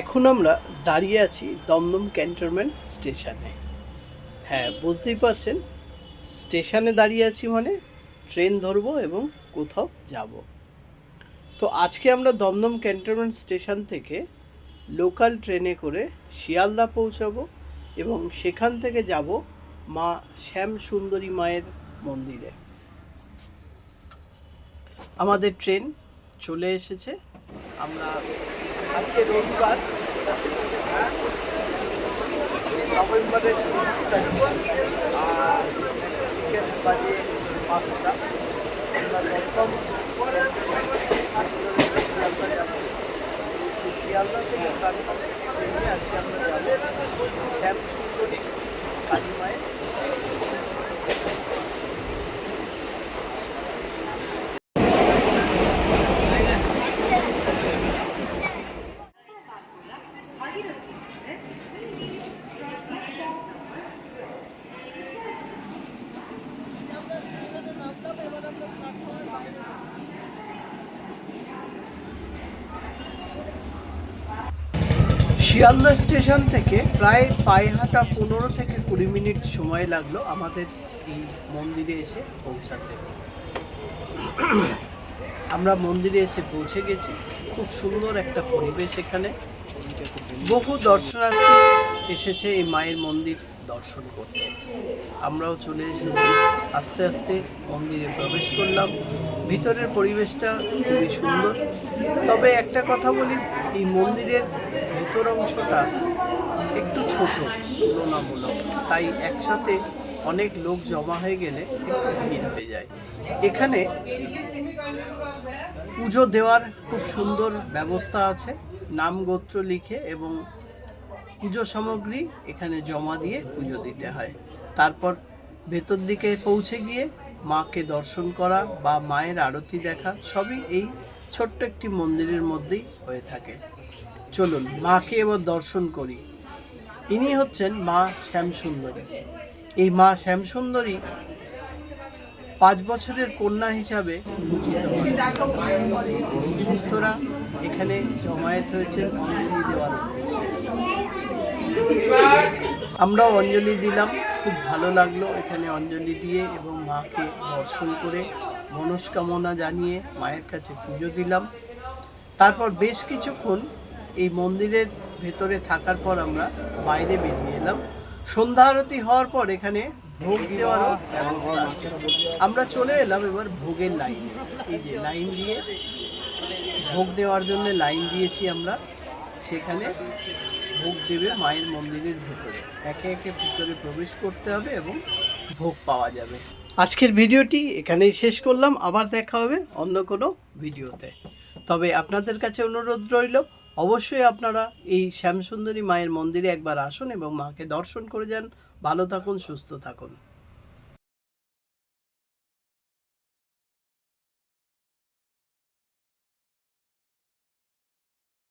এখন আমরা দাঁড়িয়ে আছি দমদম ক্যান্টনমেন্ট স্টেশনে। হ্যাঁ বুঝতেই পারছেন, স্টেশনে দাঁড়িয়ে আছি মানে ট্রেন ধরবো এবং কোথাও যাব। তো আজকে আমরা দমদম ক্যান্টনমেন্ট স্টেশন থেকে লোকাল ট্রেনে করে শিয়ালদা পৌঁছাবো এবং সেখান থেকে যাব মা শ্যাম সুন্দরী মায়ের মন্দিরে। আমাদের ট্রেন চলে এসেছে, আমরা আজকে রবিবার নভেম্বরের তিরিশ তারিখ। আর বিকেল বাজে পাঁচটা। আমরা দমদম সেই শিয়ালদা থেকে আজকে আমরা যাব শ্যাম সুন্দরী কালী মায়ের শিয়ালদা স্টেশন থেকে প্রায় পায়ে হাঁটা পনেরো থেকে কুড়ি মিনিট সময় লাগল আমাদের এই মন্দিরে এসে পৌঁছাতে। আমরা মন্দিরে এসে পৌঁছে গেছি। খুব সুন্দর একটা পরিবেশ এখানে। বহু দর্শনার্থী এসেছে এই মায়ের মন্দির দর্শন করতে। আমরাও চলে এসেছি। আস্তে আস্তে মন্দিরে প্রবেশ করলাম। ভিতরের পরিবেশটা খুবই সুন্দর। তবে একটা কথা বলি, এই মন্দিরের ভেতর অংশটা একটু ছোট, তুলনামূলক। তাই একসাথে অনেক লোক জমা হয়ে গেলে ভিড় হয়ে যায়। এখানে পুজো দেওয়ার খুব সুন্দর ব্যবস্থা আছে। নাম গোত্র লিখে এবং পুজো সামগ্রী এখানে জমা দিয়ে পুজো দিতে হয়। তারপর ভেতর দিকে পৌঁছে গিয়ে মাকে দর্শন করা বা মায়ের আরতি দেখা, সবই এই ছোট্ট একটি মন্দিরের মধ্যেই হয়ে থাকে। চলুন, মাকে এবার দর্শন করি। ইনি হচ্ছেন মা শ্যামসুন্দরী। এই মা শ্যামসুন্দরী পাঁচ বছরের কন্যা হিসাবে সুস্থরা এখানে জমায়েত হয়েছে অঞ্জলি দেওয়ার উদ্দেশ্যে। আমরাও অঞ্জলি দিলাম। খুব ভালো লাগল এখানে অঞ্জলি দিয়ে এবং মাকে দর্শন করে মনস্কামনা জানিয়ে মায়ের কাছে পুজো দিলাম। তারপর বেশ কিছুক্ষণ এই মন্দিরের ভেতরে থাকার পর আমরা বাইরে বেরিয়ে এলাম। সন্ধ্যা আরতি হওয়ার পর এখানে ভোগ দেওয়ারও ব্যবস্থা আছে। আমরা চলে এলাম এবার ভোগের লাইনে। এই যে লাইন দিয়ে ভোগ দেওয়ার জন্য লাইন দিয়েছি আমরা। সেখানে ভোগ দেবে মায়ের মন্দিরের ভেতরে। একে একে ভিতরে প্রবেশ করতে হবে এবং ভোগ পাওয়া যাবে। আজকের ভিডিওটি এখানেই শেষ করলাম। আবার দেখা হবে অন্য কোনো ভিডিওতে। তবে আপনাদের কাছে অনুরোধ রইল, অবশ্যই আপনারা এই শ্যামসুন্দরী মায়ের মন্দিরে একবার আসুন এবং মাকে দর্শন করে যান। ভালো থাকুন, সুস্থ থাকুন।